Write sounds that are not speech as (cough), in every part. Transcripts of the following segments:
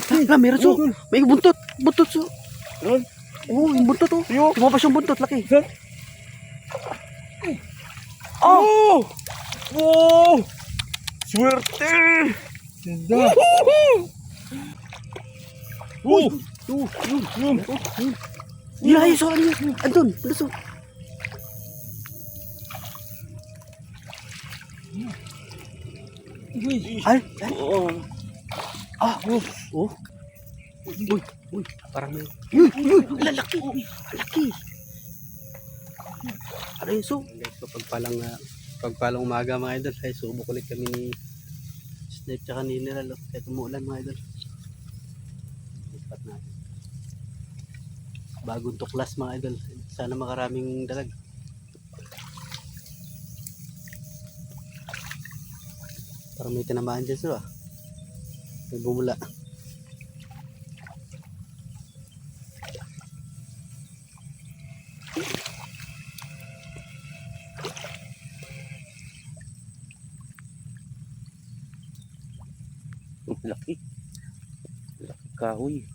Hala, meron so. May buntot. Buntot so. Ron, Oo, yung buntot oh. Yo. Tumabas yung buntot, laki. sir. Oh! Wow! Swerte! Ganda. Oh! Yun, yun, yun. Yun, so, ano yun? Andun, luso. Ay, ay, ah, oh, oh. Uy, uy, parang may... Uy, uy, lalaki, lalaki. Ano yun, so? Guys, so pagpalang uh, pagpalang umaga mga idol, ay subok ulit kami ni Snipe tsaka ni Niral, oh. kahit umuulan mga idol. Lipat natin. Bagong tuklas mga idol, sana makaraming dalag. Parang may tinamaan dyan sila. May bumula. laki. Laki kahoy.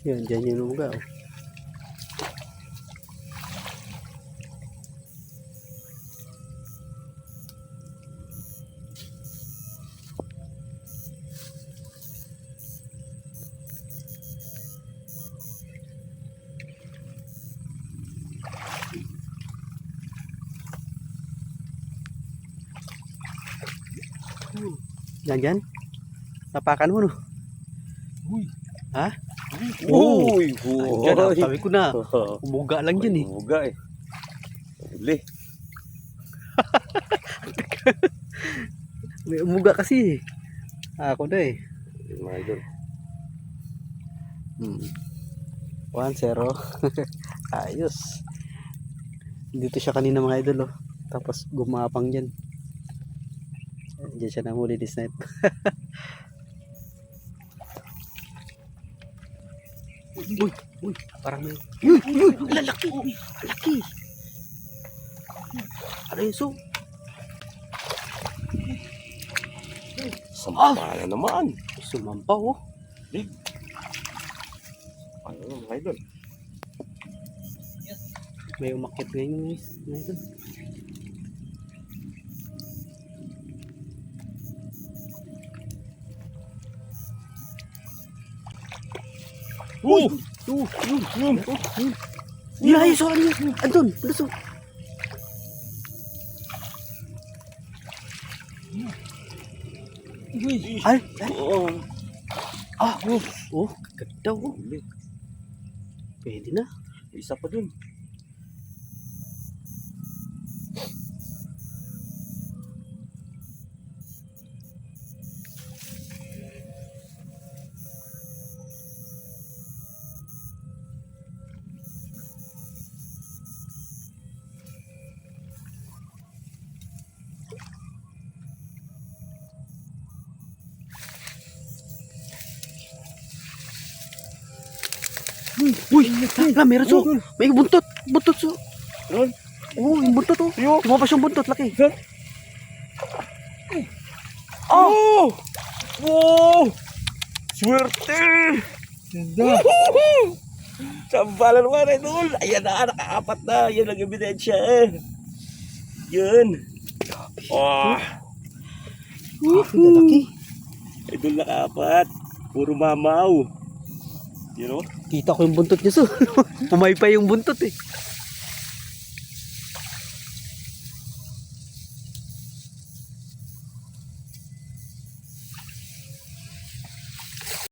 Yan, dyan yung lugar. Yan, dyan. Napakan mo, no? Uy. Ha? Uy! Dyan, ah, sabi ko na. (laughs) Umuga lang dyan eh. Buga eh. Uli. (laughs) May umuga kasi eh. Ako na eh. Mga idol. Hmm. 1-0. (laughs) Ayos. Dito siya kanina mga idol oh. Tapos gumapang dyan. Diyan siya nahuli ni Snipe. (laughs) uy, uy, parang may... Uy, uy, lalaki, lalaki. Ano yun, so? Sampa na naman. Sumampaw oh. Ano mga idol? May umakit ngayon guys. Mga idol. Oh! Yun, yun, yun. Yun, ayun, so, ano yun? Andun, luso. Uy. Ay, ay, Oh, ah, oh. Oh, ganda oh. Pwede na. Isa pa dun. Uy, hala, meron so. May buntot, buntot so. Ron, Oo, yung buntot oh. Yo. Tumabas yung buntot, laki. sir. Oh! Wow! Swerte! Ganda. Sambalan mo rin idol. Ayan na, nakaapat na. Yan ang ebidensya eh. Yun. Oh, Lalaki. idol nakaapat. Puro mamaw. You know? Kita ko yung buntot niya so. (laughs) Pumaypay yung buntot eh.